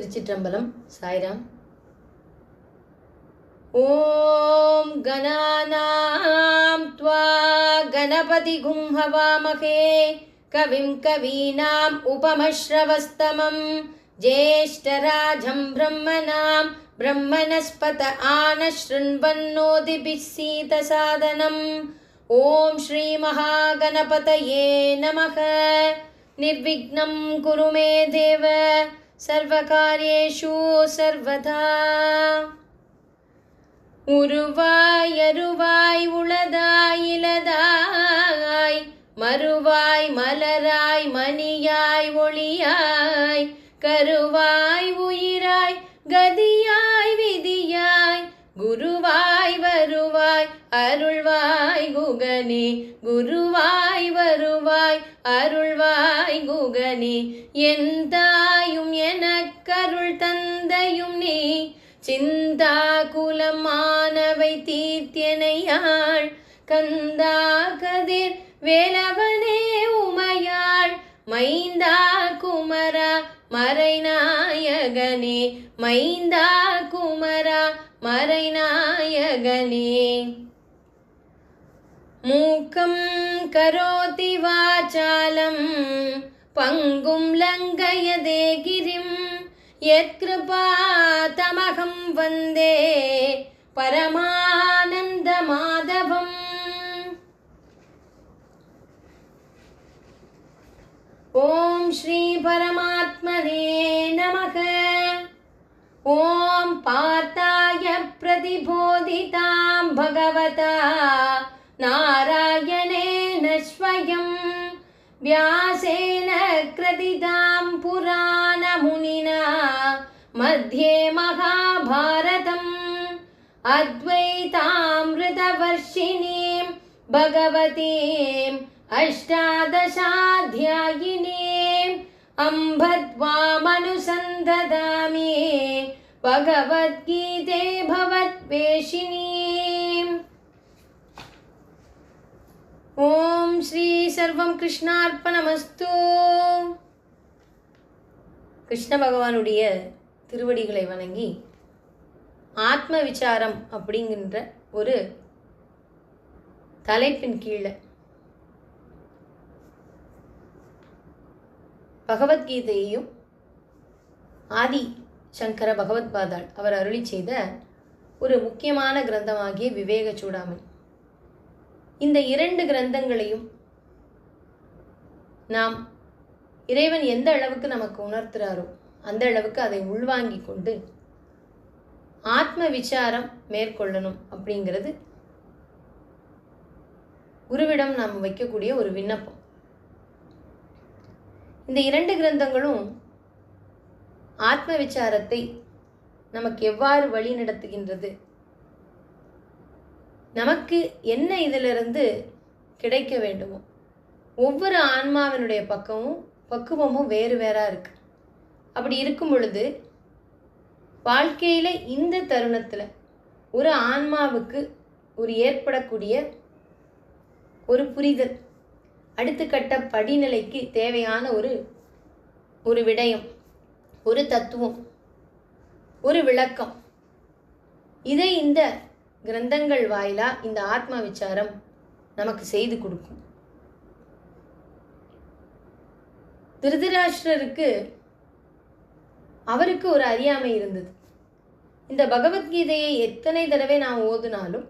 திருச்சிற்றம்பலம் சாய்ராம் ஓம் கணானாம் த்வா கணபதிகும் ஹவாமகே கவிம் கவீனாம் உபமஸ்ரவஸ்தமம் ஜேஷ்டராஜம் பிரம்மணாம் ब्रह्मणस्पत आनशृण्वन्नोदिभिः सीतसादनम् ॐ श्रीमहागणपतये नमः निर्विघ्नं कुरु मे देव சர்வகாரியேஷு சர்வதா உருவாய் அருவாய் உளதாய் இலதாய் மறுவாய் மலராய் மணியாய் ஒளியாய் கருவாய் உயிராய் கதியாய் விதியாய் குருவாய் வருவாய் அருள்வாய் குகனே குருவாய் வருவாய் அருள்வாய் குகனே என் தாயும் எனக்கருள் தந்தையும் நீ. சிந்தா குலமானவை தீர்த்தியனையாள் கந்தா கதிர் வேலவனே உமையாள். மைந்தா குமரா மறைநாயகனே. மைந்தா குமரா மறைநாயகனே. मूकं करोति वाचालं पङ्गुं लङ्घयदे गिरिं। यत्कृपातमहं वन्दे परमानन्दमाधवम्। ॐ श्रीपरमात्मने नमः। ॐ पाताय प्रतिबोधितां भगवता। नारायणेन स्वयं व्यासेन कृदितां पुराणमुनिना मध्ये महाभारतम् अद्वैतामृतवर्षिणीं भगवतीम् अष्टादशाध्यायिनीम् अम्भत्वामनुसन्धदामि भगवद्गीते भवद्वेषिनी ஓம் ஸ்ரீ சர்வம் கிருஷ்ணார்ப்பணமஸ்து. கிருஷ்ண பகவானுடைய திருவடிகளை வணங்கி ஆத்ம விசாரம் அப்படிங்கின்ற ஒரு தலைப்பின் கீழே பகவத்கீதையையும் ஆதி சங்கர பகவத்பாதாள் அவர் அருளி செய்த ஒரு முக்கியமான கிரந்தமாகிய விவேக சூடாமணி. இந்த இரண்டு கிரந்தங்களையும் நாம் இறைவன் எந்த அளவுக்கு நமக்கு உணர்த்துறாரோ அந்த அளவுக்கு அதை உள்வாங்கி கொண்டு ஆத்ம விசாரம் மேற்கொள்ளணும் அப்படிங்கிறது குருவிடம் நாம் வைக்கக்கூடிய ஒரு விண்ணப்பம். இந்த இரண்டு கிரந்தங்களும் ஆத்ம விசாரத்தை நமக்கு எவ்வாறு வழி நடத்துகின்றது நமக்கு என்ன இதிலிருந்து கிடைக்க வேண்டுமோ ஒவ்வொரு ஆன்மாவினுடைய பக்கமும் பக்குவமும் வேறு வேறாக இருக்குது அப்படி இருக்கும் பொழுது வாழ்க்கையில் இந்த தருணத்தில் ஒரு ஆன்மாவுக்கு ஒரு ஏற்படக்கூடிய ஒரு புரிதல் அடுத்த கட்ட படிநிலைக்கு தேவையான ஒரு ஒரு விடயம் ஒரு தத்துவம் ஒரு விளக்கம். இதை இந்த கிரந்தங்கள் வாயிலாக இந்த ஆத்ம விசாரம் நமக்கு செய்து கொடுக்கும். திருதராஷ்டருக்கு அவருக்கு ஒரு அறியாமை இருந்தது. இந்த பகவத்கீதையை எத்தனை தடவை நாம் ஓதுனாலும்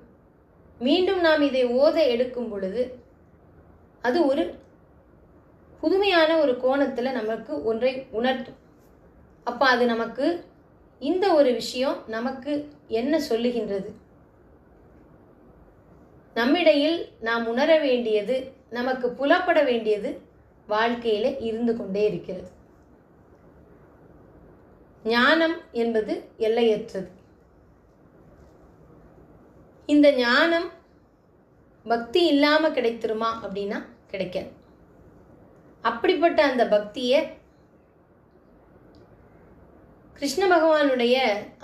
மீண்டும் நாம் இதை ஓத எடுக்கும் பொழுது அது ஒரு புதுமையான ஒரு கோணத்தில் நமக்கு ஒன்றை உணர்த்தும். அப்போ அது நமக்கு இந்த ஒரு விஷயம் நமக்கு என்ன சொல்லுகின்றது? நம்மிடையில் நாம் உணர வேண்டியது நமக்கு புலப்பட வேண்டியது வாழ்க்கையில் இருந்து கொண்டே இருக்கிறது. ஞானம் என்பது எல்லையற்றது. இந்த ஞானம் பக்தி இல்லாமல் கிடைத்திருமா அப்படின்னா கிடைக்காது. அப்படிப்பட்ட அந்த பக்தியை கிருஷ்ண பகவானுடைய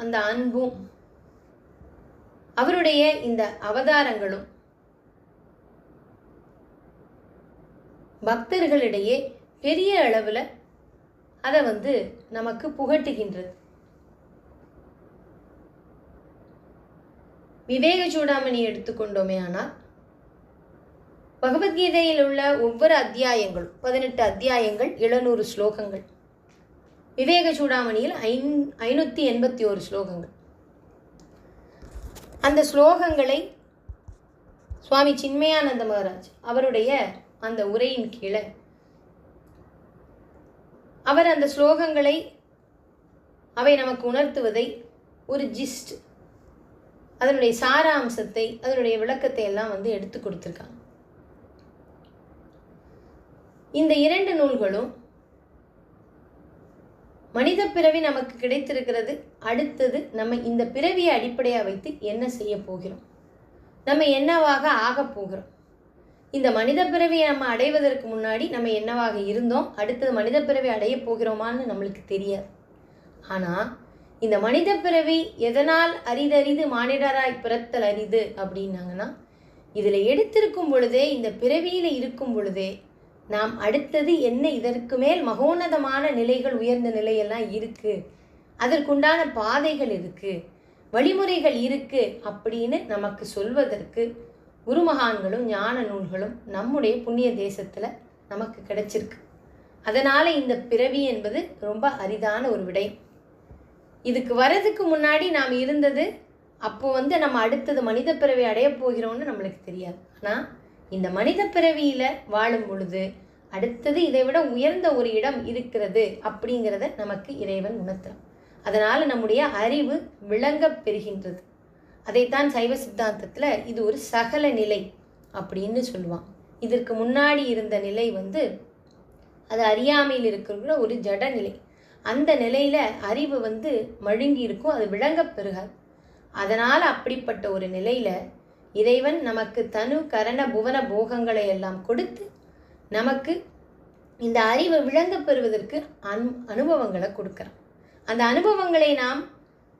அந்த அன்பும் அவருடைய இந்த அவதாரங்களும் பக்தர்களிடையே பெரிய அளவில் அதை வந்து நமக்கு புகட்டுகின்றது. விவேக சூடாமணி எடுத்துக்கொண்டோமே ஆனால் பகவத்கீதையில் உள்ள ஒவ்வொரு அத்தியாயங்களும் பதினெட்டு அத்தியாயங்கள் எழுநூறு ஸ்லோகங்கள். விவேக சூடாமணியில் ஐந் ஐநூற்றி எண்பத்தி ஒரு ஸ்லோகங்கள். அந்த ஸ்லோகங்களை சுவாமி சின்மயானந்த மகாராஜ் அவருடைய அந்த உரையின் கீழே. அவர் அந்த ஸ்லோகங்களை அவை நமக்கு உணர்த்துவதை ஒரு ஜிஸ்ட் அதனுடைய சாராம்சத்தை அதனுடைய விளக்கத்தை எல்லாம் வந்து எடுத்து கொடுத்துருக்காங்க. இந்த இரண்டு நூல்களும் மனித பிறவி நமக்கு கிடைத்திருக்கிறது அடுத்தது நம்ம இந்த பிறவியை அடிப்படையாக வைத்து என்ன செய்ய போகிறோம்? நம்ம என்னவாக ஆகப் போகிறோம்? இந்த மனித பிறவியை நம்ம அடைவதற்கு முன்னாடி நம்ம என்னவாக இருந்தோம்? அடுத்தது மனித பிறவி அடைய போகிறோமான்னு நம்மளுக்கு தெரியாது. ஆனால் இந்த மனித பிறவி எதனால் அரிதறிது மானிடராய் பிறத்தல் அரிது அப்படின்னாங்கன்னா இதில் எடுத்திருக்கும் பொழுதே இந்த பிறவியில் இருக்கும் பொழுதே நாம் அடுத்தது என்ன இதற்கு மேல் மகோன்னதமான நிலைகள் உயர்ந்த நிலையெல்லாம் இருக்குது அதற்குண்டான பாதைகள் இருக்குது வழிமுறைகள் இருக்குது அப்படின்னு நமக்கு சொல்வதற்கு குருமகான்களும் ஞான நூல்களும் நம்முடைய புண்ணிய தேசத்தில் நமக்கு கிடைச்சிருக்கு. அதனால் இந்த பிறவி என்பது ரொம்ப அரிதான ஒரு விடயம் இதுக்கு வர்றதுக்கு முன்னாடி நாம் இருந்தது அப்போ வந்து நம்ம அடுத்தது மனித பிறவி அடையப் போகிறோம்னு நம்மளுக்கு தெரியாது. ஆனால் இந்த மனித பிறவியில் வாழும் பொழுது அடுத்தது இதை விட உயர்ந்த ஒரு இடம் இருக்கிறது அப்படிங்கிறத நமக்கு இறைவன் உணர்த்துறான். அதனால் நம்முடைய அறிவு விளங்கப் பெறுகின்றது. அதைத்தான் சைவ சித்தாந்தத்தில் இது ஒரு சகல நிலை அப்படின்னு சொல்லுவான். இதற்கு முன்னாடி இருந்த நிலை வந்து அது அறியாமையில் இருக்கிற ஒரு ஜட நிலை. அந்த நிலையில் அறிவு வந்து மழுங்கி இருக்கும் அது விளங்கப் பெறுகாது அதனால் அப்படிப்பட்ட ஒரு நிலையில் இறைவன் நமக்கு தனு கரண புவன போகங்களை எல்லாம் கொடுத்து நமக்கு இந்த அறிவை விளங்கப் பெறுவதற்கு அனு அனுபவங்களை கொடுக்குறான். அந்த அனுபவங்களை நாம்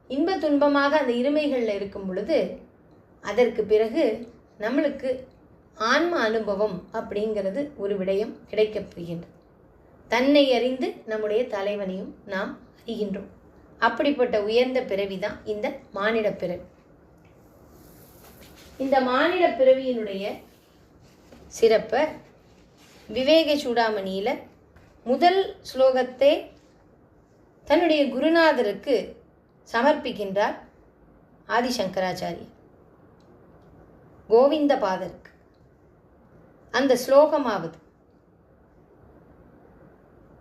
இன்ப துன்பமாக அந்த இருமைகளில் இருக்கும் பொழுது அதற்கு பிறகு நம்மளுக்கு ஆன்ம அனுபவம் அப்படிங்கிறது ஒரு விடயம் கிடைக்கப் போகின்றது. தன்னை அறிந்து நம்முடைய தலைவனையும் நாம் அறிகின்றோம். அப்படிப்பட்ட உயர்ந்த பிறவி தான் இந்த மானிட பிறவி. இந்த மானிட பிறவியினுடைய சிறப்பை விவேக சூடாமணியில் முதல் ஸ்லோகத்தை தன்னுடைய குருநாதருக்கு சமர்ப்பிக்கின்றார் ஆதிசங்கராச்சாரியர் கோவிந்த பாதருக்கு அந்த ஸ்லோகமாவது.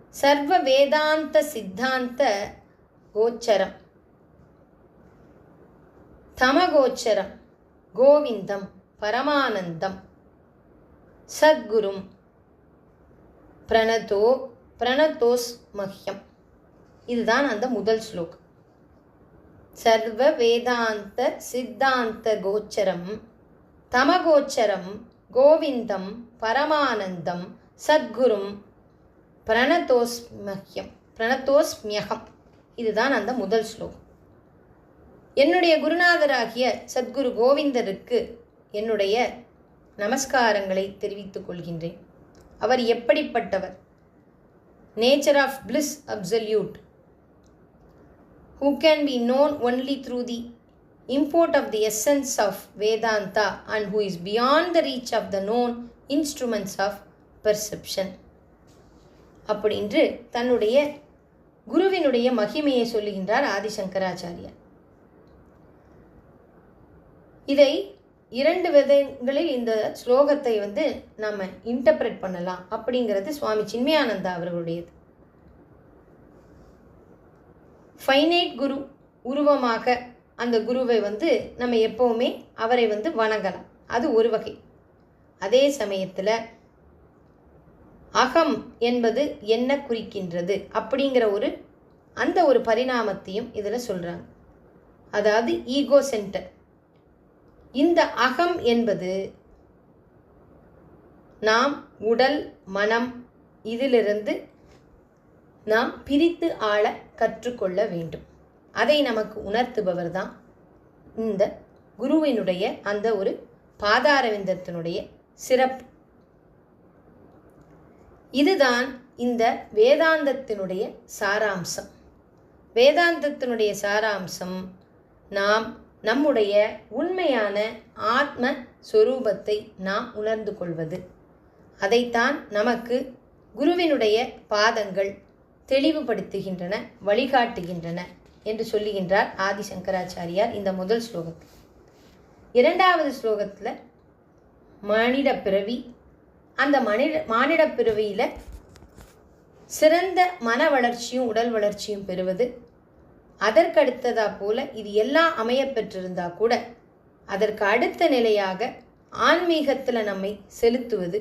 சர்வ வேதாந்த சித்தாந்த கோச்சரம். தமகோச்சரம் கோவிந்தம் பரமானந்தம். சத்குரும் பிரணதோ பிரணதோஸ் மஹ்யம் இதுதான் அந்த முதல் ஸ்லோகம். சர்வ வேதாந்த சித்தாந்த கோச்சரம் தமகோச்சரம் கோவிந்தம் பரமானந்தம் சத்குரும் பிரணதோஸ்மியம் பிரணதோஸ்மியகம். இதுதான் அந்த முதல் ஸ்லோகம். என்னுடைய குருநாதராகிய சத்குரு கோவிந்தருக்கு என்னுடைய நமஸ்காரங்களை தெரிவித்துக் கொள்கின்றேன். அவர் எப்படிப்பட்டவர்? Nature of bliss absolute. Who can be known only through the import of the essence of Vedanta and who is beyond the reach of the known instruments of perception. அப்படின்று தன்னுடைய குருவினுடைய மகிமையை சொல்லுகின்றார் ஆதிசங்கராச்சாரியார் இதை இரண்டு விதங்களில் இந்த ஸ்லோகத்தை வந்து நம்ம இன்டர்பிரட் பண்ணலாம் அப்படிங்கிறது சுவாமி சின்மயானந்தா அவர்களுடையது ஃபைனைட் குரு உருவமாக அந்த குருவை வந்து நம்ம எப்போவுமே அவரை வந்து வணங்கலாம். அது ஒரு வகை. அதே சமயத்தில் அகம் என்பது என்ன குறிக்கின்றது அப்படிங்கிற ஒரு அந்த ஒரு பரிணாமத்தையும் இதில் சொல்கிறாங்க அதாவது ஈகோ சென்டர் இந்த அகம் என்பது நாம் உடல் மனம் இதிலிருந்து நாம் பிரித்து ஆள கற்றுக்கொள்ள வேண்டும். அதை நமக்கு உணர்த்துபவர் தான் இந்த குருவினுடைய அந்த ஒரு பாதாரவிந்தத்தினுடைய சிறப்பு. இதுதான் இந்த வேதாந்தத்தினுடைய சாராம்சம். வேதாந்தத்தினுடைய சாராம்சம் நாம் நம்முடைய உண்மையான ஆத்ம சொரூபத்தை நாம் உணர்ந்து கொள்வது. அதைத்தான் நமக்கு குருவினுடைய பாதங்கள் தெளிவுபடுத்துகின்றன வழிகாட்டுகின்றன என்று சொல்லுகின்றார் ஆதிசங்கராச்சாரியார் இந்த முதல் ஸ்லோகத்தில் இரண்டாவது ஸ்லோகத்தில் மானிட பிறவி அந்த மனித மானிட பிறவியில் சிறந்த மன வளர்ச்சியும் உடல் வளர்ச்சியும் பெறுவது அதற்கடுத்ததாக போல இது எல்லாம் அமைய பெற்றிருந்தா கூட அதற்கு அடுத்த நிலையாக ஆன்மீகத்தில் நம்மை செலுத்துவது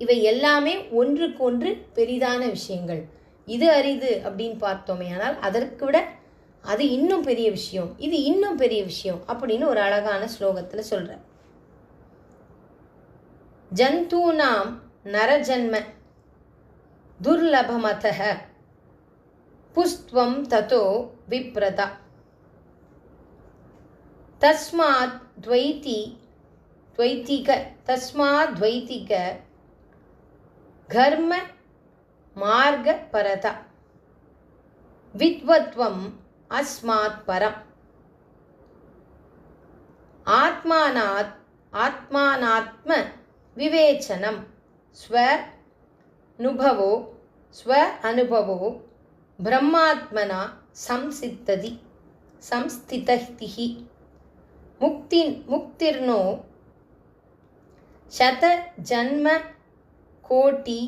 இவை எல்லாமே ஒன்றுக்கொன்று பெரிதான விஷயங்கள். இது அரிது அப்படின்னு பார்த்தோமே ஆனால் அதற்கு விட அது இன்னும் பெரிய விஷயம் இது இன்னும் பெரிய விஷயம் அப்படின்னு ஒரு அழகான ஸ்லோகத்தில் சொல்கிறார் ஜந்தூனாம் நரஜன்ம துர்லபமத புஸ்த்வம் ததோ விப்ரதா தஸ்மாத் துவைத்தி துவைத்திக தஸ்மாத் துவைத்திக கர்ம மார்கபரத வித்வத்வம் அஸ்மாத் பரம். ஆத்மானாத் ஆத்மானாத்ம விவேச்சனம். ஸ்வ நுபவோ ஸ்வ அனுபவோ பிரம்மாத்மனா சம்சித்ததி சம்ஸ்திதஹி முக்தி முக்திர்னோ சத ஜன்ம கோட்டி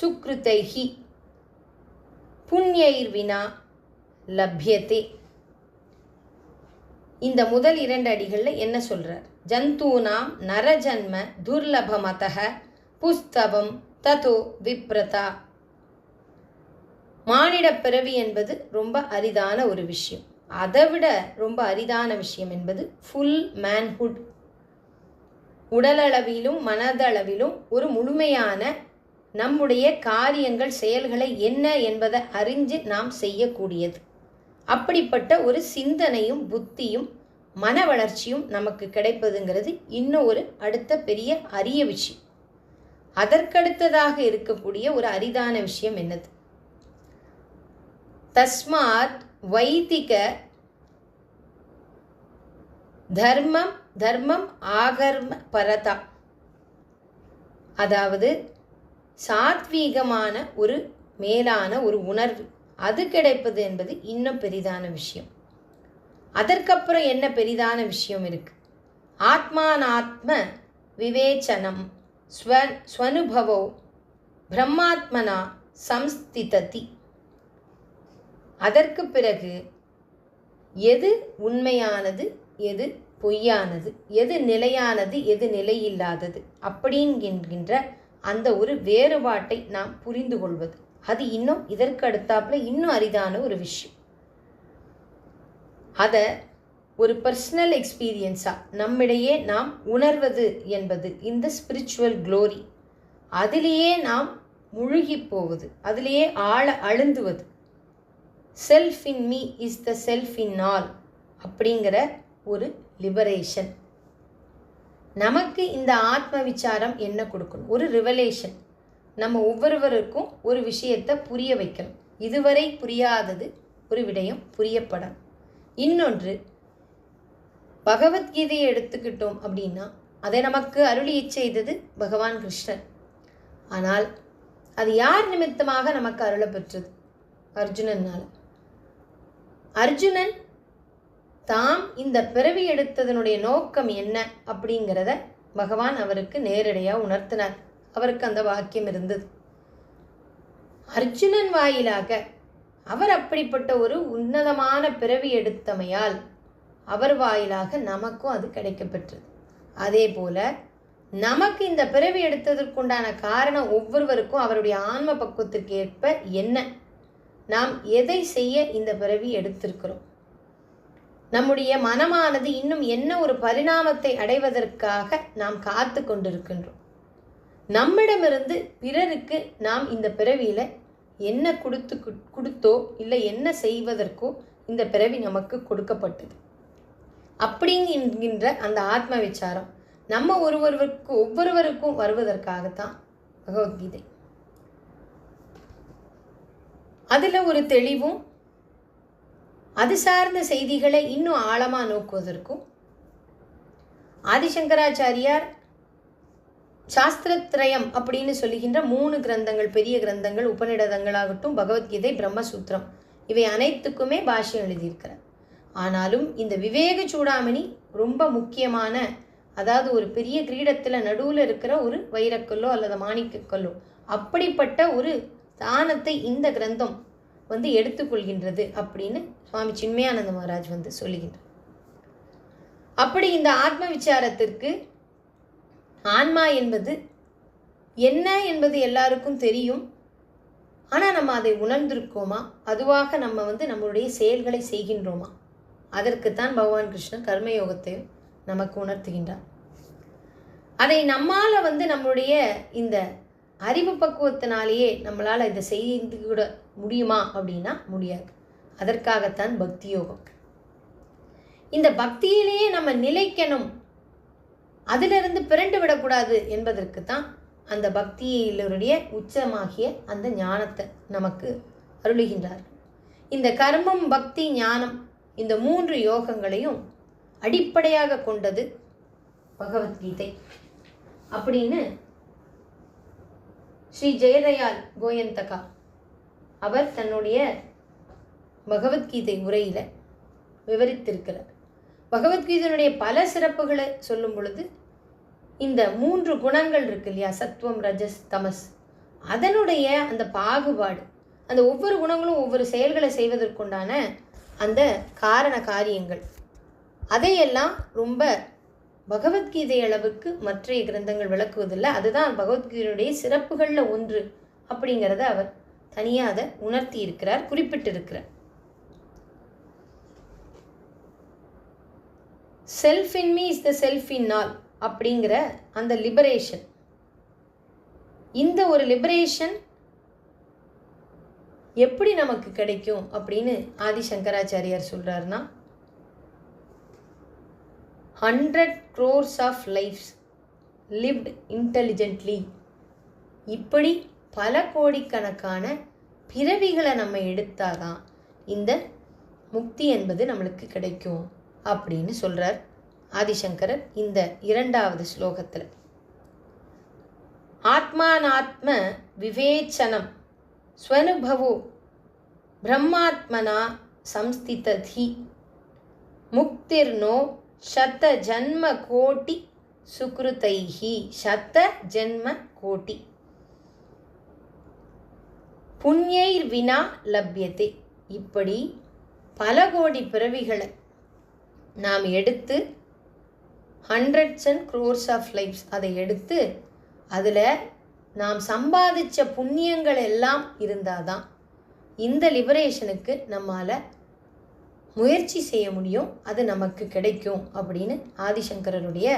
சுக்ருத்தைஹி புண்ணியர்வினா லப்யத்தே இந்த முதல் இரண்டு அடிகளில் என்ன சொல்கிறார் ஜந்தூனாம் நரஜன்ம துர்லபமதக புஸ்தவம் ததோ விப்ரதா. மானிட பிறவி என்பது ரொம்ப அரிதான ஒரு விஷயம். அதை விட ரொம்ப அரிதான விஷயம் என்பது ஃபுல் மேன்ஹுட் உடலளவிலும் மனதளவிலும் ஒரு முழுமையான நம்முடைய காரியங்கள் செயல்களை என்ன என்பதை அறிஞ்சு நாம் செய்யக்கூடியது. அப்படிப்பட்ட ஒரு சிந்தனையும் புத்தியும் மன வளர்ச்சியும் நமக்கு கிடைப்பதுங்கிறது இன்னும் ஒரு அடுத்த பெரிய அரிய விஷயம். அதற்கடுத்ததாக இருக்கக்கூடிய ஒரு அரிதான விஷயம் என்னது? தஸ்மாத் வைதிக தர்மம் தர்மம் ஆகர்ம பரதா. அதாவது சாத்வீகமான ஒரு மேலான ஒரு உணர்வு. அது கிடைப்பது என்பது இன்னும் பெரிதான விஷயம். அதற்கப்புறம் என்ன பெரிதான விஷயம் இருக்கு? ஆத்மானாத்ம விவேச்சனம் ஸ்வ ஸ்வனுபவோ பிரம்மாத்மனா சம்ஸ்திததி. அதற்கு பிறகு எது உண்மையானது எது பொய்யானது எது நிலையானது எது நிலையில்லாதது அப்படிங்கின்ற அந்த ஒரு வேறுபாட்டை நாம் புரிந்து கொள்வது. அது இன்னும் இதற்கு அடுத்தாப்புல இன்னும் அரிதான ஒரு விஷயம். அதை ஒரு பர்சனல் எக்ஸ்பீரியன்ஸாக நம்மிடையே நாம் உணர்வது என்பது இந்த ஸ்பிரிச்சுவல் க்ளோரி அதிலேயே நாம் முழுகி போவது அதிலேயே ஆழ அழுந்துவது. Self in me is the self in all அப்படிங்கிற ஒரு லிபரேஷன் நமக்கு இந்த ஆத்ம விசாரம் என்ன கொடுக்கணும்? ஒரு ரிவலேஷன் நம்ம ஒவ்வொருவருக்கும் ஒரு விஷயத்தை புரிய வைக்கணும். இதுவரை புரியாதது ஒரு விடயம் புரியப்படும் இன்னொன்று பகவத்கீதையை எடுத்துக்கிட்டோம் அப்படின்னா அதை நமக்கு அருளியச் செய்தது பகவான் கிருஷ்ணன் ஆனால் அது யார் நிமித்தமாக நமக்கு அருளப்பெற்றது? அர்ஜுனனால். அர்ஜுனன் தாம் இந்த பிறவி எடுத்ததனுடைய நோக்கம் என்ன அப்படிங்கிறத பகவான் அவருக்கு நேரடியாக உணர்த்தினார். அவருக்கு அந்த வாக்கியம் இருந்தது. அர்ஜுனன் வாயிலாக அவர் அப்படிப்பட்ட ஒரு உன்னதமான பிறவி எடுத்தமையால் அவர் வாயிலாக நமக்கும் அது கிடைக்கப்பெற்றது. அதே போல நமக்கு இந்த பிறவி எடுத்ததற்குண்டான காரணம் ஒவ்வொருவருக்கும் அவருடைய ஆன்ம பக்குவத்திற்கு ஏற்ப என்ன? நாம் எதை செய்ய இந்த பிறவி எடுத்திருக்கிறோம்? நம்முடைய மனமானது இன்னும் என்ன ஒரு பரிணாமத்தை அடைவதற்காக நாம் காத்து கொண்டிருக்கின்றோம். நம்மிடமிருந்து பிறருக்கு நாம் இந்த பிறவியில் என்ன கொடுத்து கொடுத்தோ இல்லை என்ன செய்வதற்கோ இந்த பிறவி நமக்கு கொடுக்கப்பட்டது. அப்படிங்கின்ற அந்த ஆத்ம விசாரம் நம்ம ஒருவருக்கு ஒவ்வொருவருக்கும் வருவதற்காகத்தான் பகவத்கீதை. அதில் ஒரு தெளிவும் அது சார்ந்த செய்திகளை இன்னும் ஆழமாக நோக்குவதற்கும் ஆதிசங்கராச்சாரியார் சாஸ்திரத்ரயம் அப்படின்னு சொல்லுகின்ற மூணு கிரந்தங்கள் பெரிய கிரந்தங்கள் உபநிடதங்களாகட்டும் பகவத்கீதை பிரம்மசூத்திரம் இவை அனைத்துக்குமே பாஷ்யம் எழுதியிருக்கிறார். ஆனாலும் இந்த விவேக சூடாமணி ரொம்ப முக்கியமான அதாவது ஒரு பெரிய கிரீடத்தில் நடுவில் இருக்கிற ஒரு வைரக்கல்லோ அல்லது மாணிக்கக்கல்லோ அப்படிப்பட்ட ஒரு தானத்தை இந்த கிரந்தம் வந்து எடுத்துக்கொள்கின்றது அப்படின்னு சுவாமி சின்மயானந்த மகாராஜ் வந்து சொல்லுகின்றார். அப்படி இந்த ஆத்ம விசாரத்திற்கு ஆன்மா என்பது என்ன என்பது எல்லாருக்கும் தெரியும். ஆனால் நம்ம அதை உணர்ந்திருக்கோமா? அதுவாக நம்ம வந்து நம்மளுடைய செயல்களை செய்கின்றோமா? அதற்குத்தான் பகவான் கிருஷ்ணன் கர்மயோகத்தை நமக்கு உணர்த்துகின்றார். அதை நம்மால் வந்து நம்மளுடைய இந்த அறிவு பக்குவத்தினாலேயே நம்மளால் இதை செய்து கூட முடியுமா அப்படின்னா முடியாது. அதற்காகத்தான் பக்தி யோகம். இந்த பக்தியிலேயே நம்ம நிலைக்கணும். அதிலிருந்து பிறண்டு விடக்கூடாது என்பதற்கு தான் அந்த பக்தியிலுடைய உச்சமாகிய அந்த ஞானத்தை நமக்கு அருளுகின்றார். இந்த கர்மம் பக்தி ஞானம் இந்த மூன்று யோகங்களையும் அடிப்படையாக கொண்டது பகவத்கீதை. அப்படின்னு ஸ்ரீ ஜெயதயால் கோயந்தகா அவர் தன்னுடைய பகவத்கீதை உரையில் விவரித்திருக்கிறார். பகவத்கீதையினுடைய பல சிறப்புகளை சொல்லும் பொழுது இந்த மூன்று குணங்கள் இருக்கு இல்லையா? சத்துவம் ரஜஸ் தமஸ். அதனுடைய அந்த பாகுபாடு அந்த ஒவ்வொரு குணங்களும் ஒவ்வொரு செயல்களை செய்வதற்குண்டான அந்த காரண காரியங்கள். அதையெல்லாம் ரொம்ப பகவத்கீதை அளவுக்கு மற்றைய கிரந்தங்கள் விளக்குவதில்லை. அதுதான் பகவத்கீதையுடைய சிறப்புகளில் ஒன்று அப்படிங்கிறத அவர் தனியாக அதை உணர்த்தி இருக்கிறார் குறிப்பிட்டிருக்கிறார். Self in me is the self in all அப்படிங்கிற அந்த லிபரேஷன் இந்த ஒரு லிபரேஷன் எப்படி நமக்கு கிடைக்கும் அப்படின்னு ஆதிசங்கராச்சாரியார் சொல்கிறாருன்னா hundred crores of lives lived intelligently இப்படி பல கோடிக்கணக்கான பிறவிகளை நம்ம எடுத்தாதான் இந்த முக்தி என்பது நம்மளுக்கு கிடைக்கும். அப்படின்னு சொல்கிறார் ஆதிசங்கரர் இந்த இரண்டாவது ஸ்லோகத்தில். ஆத்மானாத்ம விவேச்சனம் ஸ்வனுபவோ பிரம்மாத்மனா சம்ஸ்திததி முக்திர்னோ சத ஜன்ம கோட்டி சுக்ருதைஹி சத ஜன்ம கோட்டி. புண்ணியைர் வினா லப்யதே. இப்படி பல கோடி பிறவிகளை நாம் எடுத்து hundreds and crores of lives அதை எடுத்து அதில் நாம் சம்பாதிச்ச புண்ணியங்கள் எல்லாம் இருந்தால் தான் இந்த லிபரேஷனுக்கு நம்மால் முயற்சி செய்ய முடியும் அது நமக்கு கிடைக்கும் அப்படின்னு ஆதிசங்கரருடைய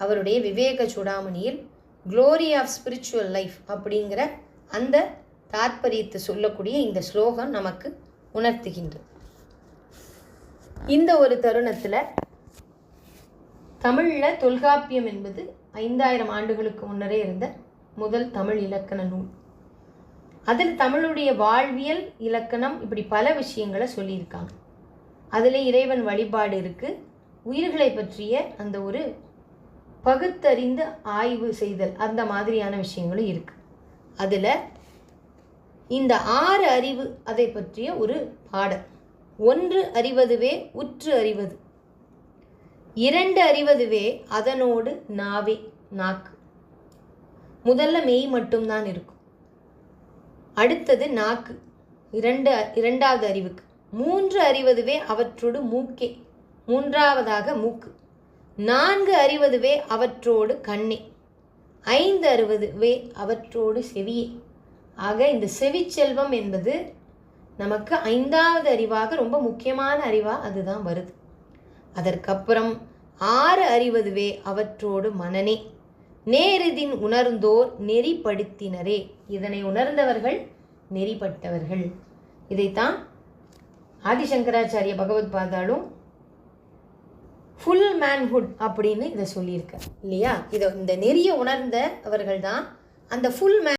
அவருடைய விவேக சூடாமணியில் க்ளோரி ஆஃப் ஸ்பிரிச்சுவல் லைஃப் அப்படிங்கிற அந்த தாற்பரியத்தை சொல்லக்கூடிய இந்த ஸ்லோகம் நமக்கு உணர்த்துகின்றது. இந்த ஒரு தருணத்தில் தமிழில் தொல்காப்பியம் என்பது ஐந்தாயிரம் ஆண்டுகளுக்கு முன்னரே இருந்த முதல் தமிழ் இலக்கண நூல். அதில் தமிழுடைய வாழ்வியல் இலக்கணம் இப்படி பல விஷயங்களை சொல்லியிருக்காங்க. அதில் இறைவன் வழிபாடு இருக்குது உயிர்களை பற்றிய அந்த ஒரு பகுத்தறிந்து ஆய்வு செய்தல் அந்த மாதிரியான விஷயங்களும் இருக்குது அதில் இந்த ஆறு அறிவு அதை பற்றிய ஒரு பாடல். ஒன்று அறிவதுவே உற்று அறிவது. இரண்டு அறிவதுவே அதனோடு நாவே நாக்கு. முதல்ல மெய் மட்டும்தான் இருக்கும். அடுத்தது நாக்கு. இரண்டு இரண்டாவது அறிவுக்கு. மூன்று அறிவதுவே அவற்றோடு மூக்கே. மூன்றாவதாக மூக்கு. நான்கு அறிவதுவே அவற்றோடு கண்ணே. ஐந்து அறிவதுவே அவற்றோடு செவியே. ஆக இந்த செவிச்செல்வம் என்பது நமக்கு ஐந்தாவது அறிவாக ரொம்ப முக்கியமான அறிவாக அதுதான் வருது. அதற்கப்புறம் ஆறு அறிவதுவே அவற்றோடு மனனே நேரிதின் உணர்ந்தோர் நெறிப்படுத்தினரே. இதனை உணர்ந்தவர்கள் நெறிப்பட்டவர்கள். இதைத்தான் ஆதிசங்கராச்சாரிய பகவத் பாதாலும் ஃபுல் மேன்ஹுட் அப்படின்னு இதை சொல்லியிருக்க இல்லையா? இதை இந்த நெறிய உணர்ந்த அவர்கள் தான் அந்த ஃபுல் மேன்